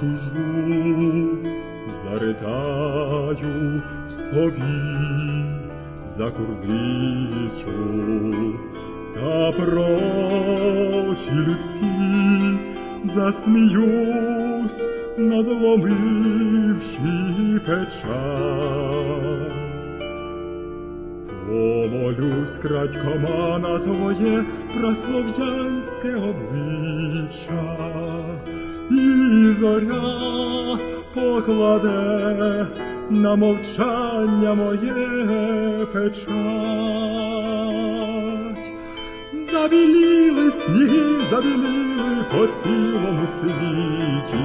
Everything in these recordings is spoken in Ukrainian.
затужу, заридаю в собі, закурличу, та прочі людські засміюсь, надломивши печаль. Помолюсь крадькома на твоє праслов'янське обличчя, зоря покладе на мовчання моє печать. Забіліли сніги, забіліли по цілому світі,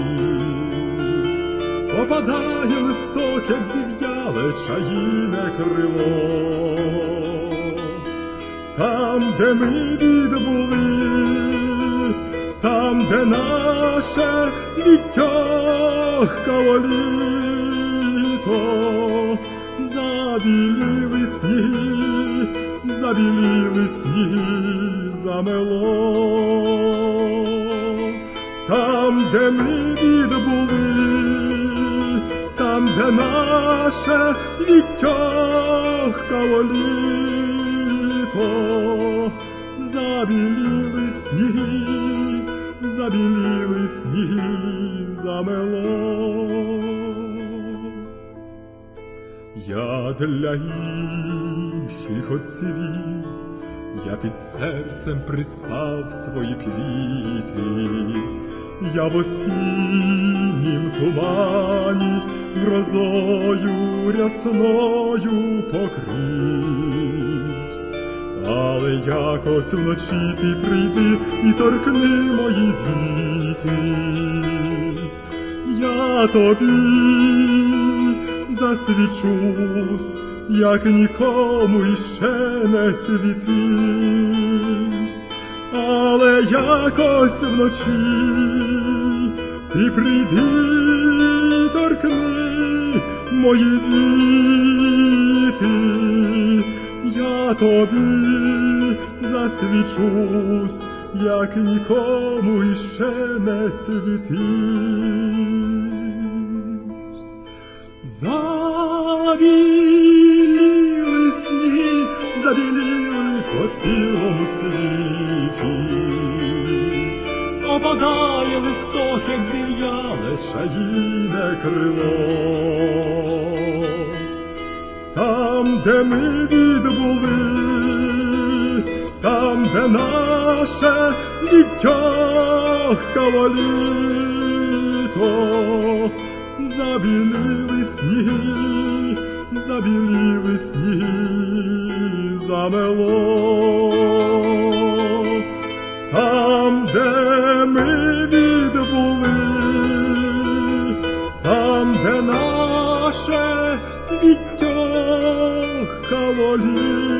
Попадає листок, як зів'яле чаїне крило, там, де ми відбули, там, де наше відтягкало літо, забіліли сніги, забіліли сніги, замело, там, де ми відбули там, де наше відтягкало літо, забіліли сніги, Я для інших оцвіт, я під серцем пристав свої квіти, я в осіннім тумані грозою рясною покривсь, але якось вночі ти прийди і торкни мої віти, я тобі засвічусь, як нікому іще не світивсь, але якось вночі ти прийди, торкни мої віки, я тобі засвічусь, як нікому іще не світивсь. Забіліли сніги, забіліли по цілому світі. Опадає листок, як зів'яле чаїне крило. Там, де ми відбули, там, де наше відтягкало літо, забіліли сніги, забіліли сніги, замело. Там, де ми відбули, там, де наше відтя каволі.